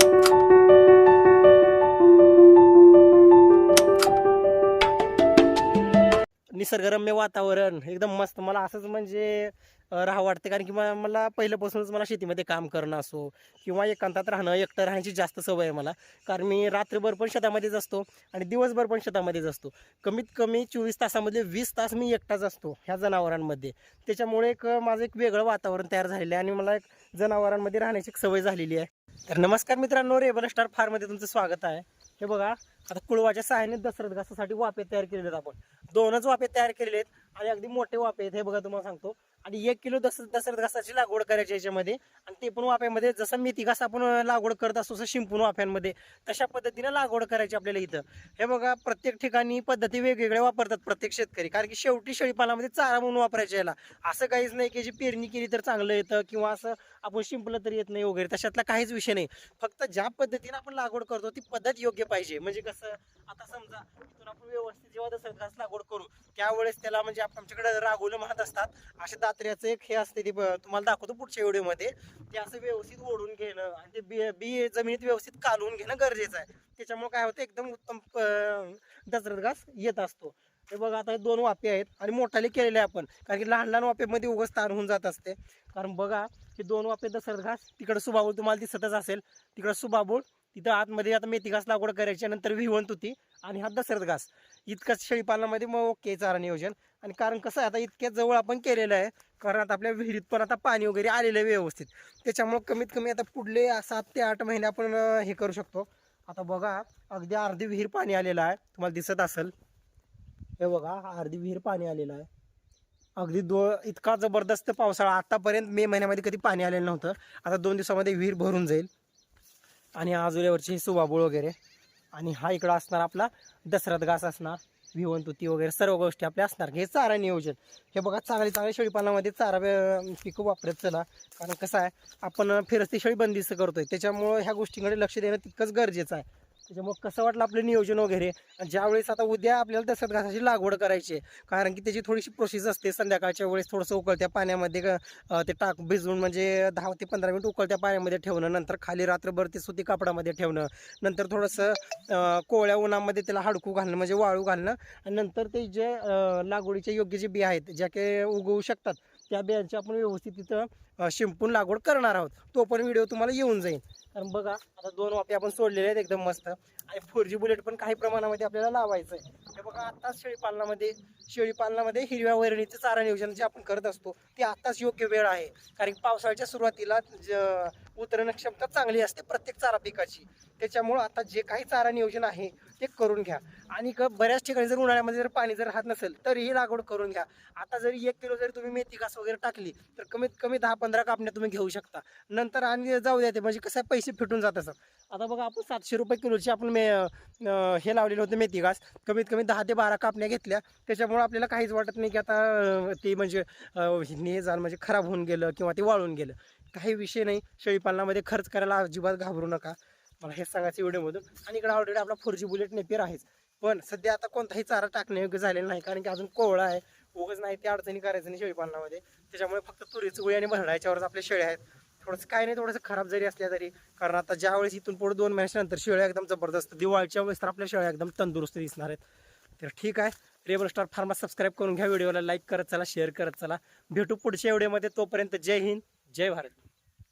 Thank you. निसर्गरम्य वातावरण एकदम मस्त. मला असंच म्हणजे राहा राहावं वाटतं. कारण की म- मला पहिल्यापासूनच मला शेतीमध्ये काम करणं असो किंवा एकांतात राहणं एकटं राहण्याची जास्त सवय आहे मला. कारण मी रात्रभर पण शेतामध्येच असतो आणि दिवसभर पण शेतामध्येच असतो. कमीत कमी चोवीस तासामध्ये वीस तास मी एकटाच असतो ह्या जनावरांमध्ये. त्याच्यामुळे एक माझं एक वेगळं वातावरण तयार झालेलं आहे आणि मला एक जनावरांमध्ये राहण्याची एक सवय झालेली आहे. तर नमस्कार मित्रांनो रेबल स्टार फार्ममध्ये तुमचं स्वागत आहे. हे बघा आता कुळवाच्या सहाय्याने दसरथ घासासाठी वापे तयार केलेले आहेत आपण. दोनच वापे तयार केलेले आहेत आणि अगदी मोठे वापे आहेत. हे बघा तुम्हाला सांगतो. आणि एक किलो दस दसरथ घासाची लागवड करायची याच्यामध्ये. आणि ते पण वाफ्यामध्ये जसं मेथी घास आपण लागवड करत असतो तसं शिंपून वाफ्यांमध्ये. तशा पद्धतीने लागवड करायची आपल्याला इथं. हे बघा प्रत्येक ठिकाणी पद्धती वेगवेगळ्या वापरतात प्रत्येक शेतकरी. कारण की शेवटी शेळीपालामध्ये चारा म्हणून वापरायच्या याला. असं काहीच नाही की जी पेरणी केली तर चांगलं येतं किंवा असं आपण शिंपलं तर येत नाही वगैरे. तशातला काहीच विषय नाही. फक्त ज्या पद्धतीने आपण लागवड करतो ती पद्धत योग्य पाहिजे. म्हणजे कसं आता समजा इथून आपण व्यवस्थित जेव्हा दसऱ्यात घास लागवड करू त्यावेळेस त्याला म्हणजे आप- आमच्याकडे रागोलं म्हणत असतात. अशा पत्र्याचं एक हे असते ते ब- तुम्हाला दाखवतो पुढच्या व्हिडिओमध्ये. ते असं व्यवस्थित ओढून घेणं आणि ते बी बी जमिनीत व्यवस्थित कालवून घेणं गरजेचं आहे. त्याच्यामुळे काय होतं एकदम उत्तम प- दसऱ्यात घास येत असतो. हे बघा आता हे दोन वापे आहेत आणि मोठाले केलेले आहे आपण. कारण की लहान लहान वापेमध्ये उगाच तार होऊन जात असते. कारण बघा हे दोन वापे दसरत घास तिकडं सुबाबूळ तुम्हाला दिसतच असेल. तिकडं सुबाबूळ तिथं आतमध्ये आता मेथी घास लागवड करायची नंतर विवंत होती आणि हा दसरथ घास. इतकंच शेळीपालनामध्ये मग ओके चारा नियोजन. आणि कारण कसं आहे आता इतक्या जवळ आपण केलेलं आहे कारण आता आपल्या विहिरीत पण आता पाणी वगैरे आलेलं आहे व्यवस्थित. त्याच्यामुळं कमीत कमी आता पुढले सात ते आठ महिने आपण हे करू शकतो. आता बघा अगदी अर्धी विहीर पाणी आलेलं आहे. तुम्हाला दिसत असेल. हे बघा अर्धी विहीर पाणी आलेलं आहे. अगदी दो इतका जबरदस्त पावसाळा आतापर्यंत मे महिन्यामध्ये कधी पाणी आलेलं नव्हतं. आता दोन दिवसामध्ये विहीर भरून जाईल. आणि आजुल्यावरची सुबाबूळ वगैरे. आणि हा इकडं असणार आपला दसऱ्यात घास असणार भिवंतुती वगैरे सर्व गोष्टी आपल्या असणार. हे चारा नियोजन. हे बघा चांगले चांगले शेळीपालनामध्ये चारा अं, पिकं वापरत चला. कारण कसं आहे आपण फिरस्ती शेळी बंदिस्त करतोय. त्याच्यामुळं ह्या गोष्टींकडे लक्ष देणं तितकंच गरजेचं आहे. त्याच्यामुळं कसं वाटलं आपलं नियोजन वगैरे? आणि ज्यावेळेस आता उद्या आपल्याला दसऱ्यात घासाची लागवड करायची आहे कारण की त्याची थोडीशी प्रोसेस असते. संध्याकाळच्या वेळेस थोडंसं उकळत्या पाण्यामध्ये ग- ते टाक भिजवून म्हणजे दहा ते पंधरा मिनिट उकळत्या पाण्यामध्ये ठेवणं नंतर खाली रात्रभर ते सुती कापडामध्ये ठेवणं नंतर थोडंसं कोळ्या कोवळ्या उन्हामध्ये त्याला हाडकू घालणं म्हणजे वाळू घालणं आणि नंतर ते जे लागवडीचे योग्य जे बिया आहेत ज्या काही उगवू शकतात त्या बियांची आपण व्यवस्थित तिथं शिंपून लागवड करणार आहोत. तो पण व्हिडिओ तुम्हाला येऊन जाईल. कारण बघा आता दोन वापे आपण सोडलेले आहेत एकदम मस्त. आणि फोर जी बुलेट पण काही प्रमाणामध्ये आपल्याला लावायचं आहे हे बघा आत्ताच शेळीपालनामध्ये शेळीपालनामध्ये हिरव्या वैरणीचं चारा नियोजन जे आपण करत असतो ते आत्ताच योग्य वेळ आहे. कारण पावसाळ्याच्या सुरुवातीला ज- उतरण क्षमता चांगली असते प्रत्येक चारा पिकाची. त्याच्यामुळं आता जे काही चारा नियोजन आहे ते करून घ्या. आणि क- बऱ्याच ठिकाणी जर उन्हाळ्यामध्ये जर पाणी जर राहत नसेल तरीही लागवड करून घ्या. आता जरी एक किलो जरी तुम्ही मेथी घास वगैरे टाकली तर कमीत कमी दहा पंधरा कापण्या तुम्ही घेऊ शकता. नंतर आणि जाऊ द्या ते म्हणजे कसं आहे, पैसे फिटून जात असं. आता बघा आपण सातशे रुपये किलोची आपण मे हे लावलेलं होतं मेथी घास. कमीत कमी दहा ते बारा कापण्या घेतल्या. त्याच्यामुळे आपल्याला काहीच वाटत नाही की आता ती ते म्हणजे अं, हे झालं म्हणजे खराब होऊन गेलं किंवा ते वाळून गेलं. काही विषय नाही. शेळीपालनामध्ये खर्च करायला अजिबात घाबरू नका. मला हे सांगायचं व्हिडिओमधून आणि इकडे ऑलरेडी आपला फोर जी बुलेट नेपियर आहेच. पण सध्या आता कोणताही चारा टाकण्यायोग्य झालेला नाही. कारण की अजून कोवळा आहे. उगच नाही ते अडचणी करायचं नाही शेळीपालनामध्ये. त्याच्यामुळे फक्त तुरीचं गोळी आणि भरडा याच्यावरच आपले शेळे आहेत. थोडंसं काय नाही थोडंसं खराब जरी असल्या तरी. कारण आता ज्यावेळेस इथून पुढे दोन महिन्याच्या नंतर शेळ्या एकदम जबरदस्त दिवाळीच्या वेळेस तर आपल्या शेळ्या एकदम तंदुरुस्त दिसणार आहेत. तर ठीक आहे. रेबल स्टार फार्मा सबस्क्राईब करून घ्या. व्हिडिओला लाईक करत चला शेअर करत चला. भेटू पुढच्या व्हिडिओमध्ये तोपर्यंत जय हिंद जय भारत.